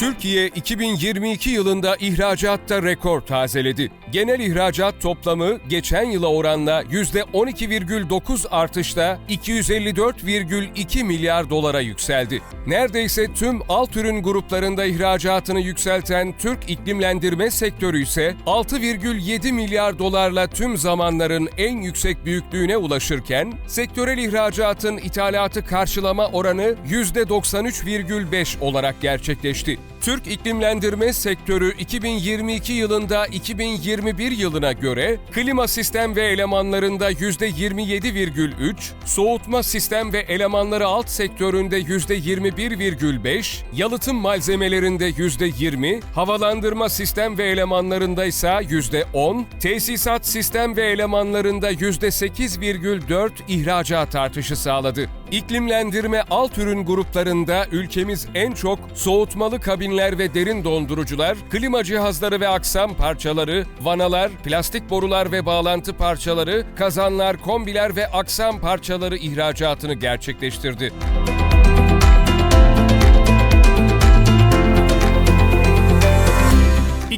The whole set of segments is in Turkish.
Türkiye 2022 yılında ihracatta rekor tazeledi. Genel ihracat toplamı geçen yıla oranla %12,9 artışla 254,2 milyar dolara yükseldi. Neredeyse tüm alt ürün gruplarında ihracatını yükselten Türk iklimlendirme sektörü ise 6,7 milyar dolarla tüm zamanların en yüksek büyüklüğüne ulaşırken, sektörel ihracatın ithalatı karşılama oranı %93,5 olarak gerçekleşti. Türk iklimlendirme sektörü 2022 yılında 2021 yılına göre klima sistem ve elemanlarında %27,3, soğutma sistem ve elemanları alt sektöründe %21,5, yalıtım malzemelerinde %20, havalandırma sistem ve elemanlarında ise %10, tesisat sistem ve elemanlarında %8,4 ihracat artışı sağladı. İklimlendirme alt ürün gruplarında ülkemiz en çok soğutmalı kabinler ve derin dondurucular, klima cihazları ve aksam parçaları, vanalar, plastik borular ve bağlantı parçaları, kazanlar, kombiler ve aksam parçaları ihracatını gerçekleştirdi.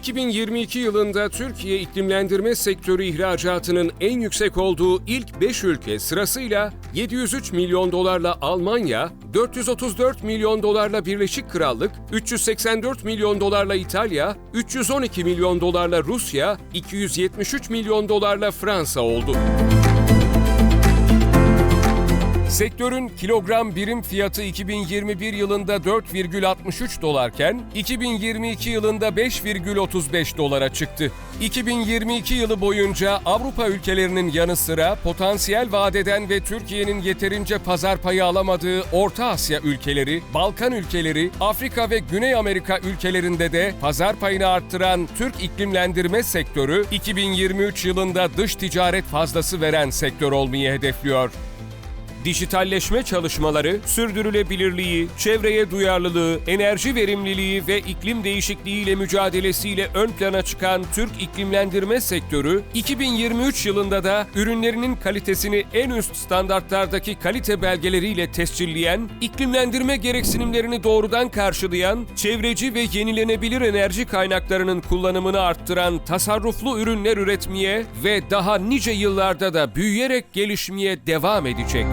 ...2022 yılında Türkiye iklimlendirme sektörü ihracatının en yüksek olduğu ilk 5 ülke sırasıyla 703 milyon dolarla Almanya, 434 milyon dolarla Birleşik Krallık, 384 milyon dolarla İtalya, 312 milyon dolarla Rusya, 273 milyon dolarla Fransa oldu. Sektörün kilogram birim fiyatı 2021 yılında 4,63 dolarken 2022 yılında 5,35 dolara çıktı. 2022 yılı boyunca Avrupa ülkelerinin yanı sıra potansiyel vadeden ve Türkiye'nin yeterince pazar payı alamadığı Orta Asya ülkeleri, Balkan ülkeleri, Afrika ve Güney Amerika ülkelerinde de pazar payını arttıran Türk iklimlendirme sektörü 2023 yılında dış ticaret fazlası veren sektör olmayı hedefliyor. Dijitalleşme çalışmaları, sürdürülebilirliği, çevreye duyarlılığı, enerji verimliliği ve iklim değişikliğiyle mücadelesiyle ön plana çıkan Türk iklimlendirme sektörü, 2023 yılında da ürünlerinin kalitesini en üst standartlardaki kalite belgeleriyle tescilleyen, iklimlendirme gereksinimlerini doğrudan karşılayan, çevreci ve yenilenebilir enerji kaynaklarının kullanımını arttıran tasarruflu ürünler üretmeye ve daha nice yıllarda da büyüyerek gelişmeye devam edecek.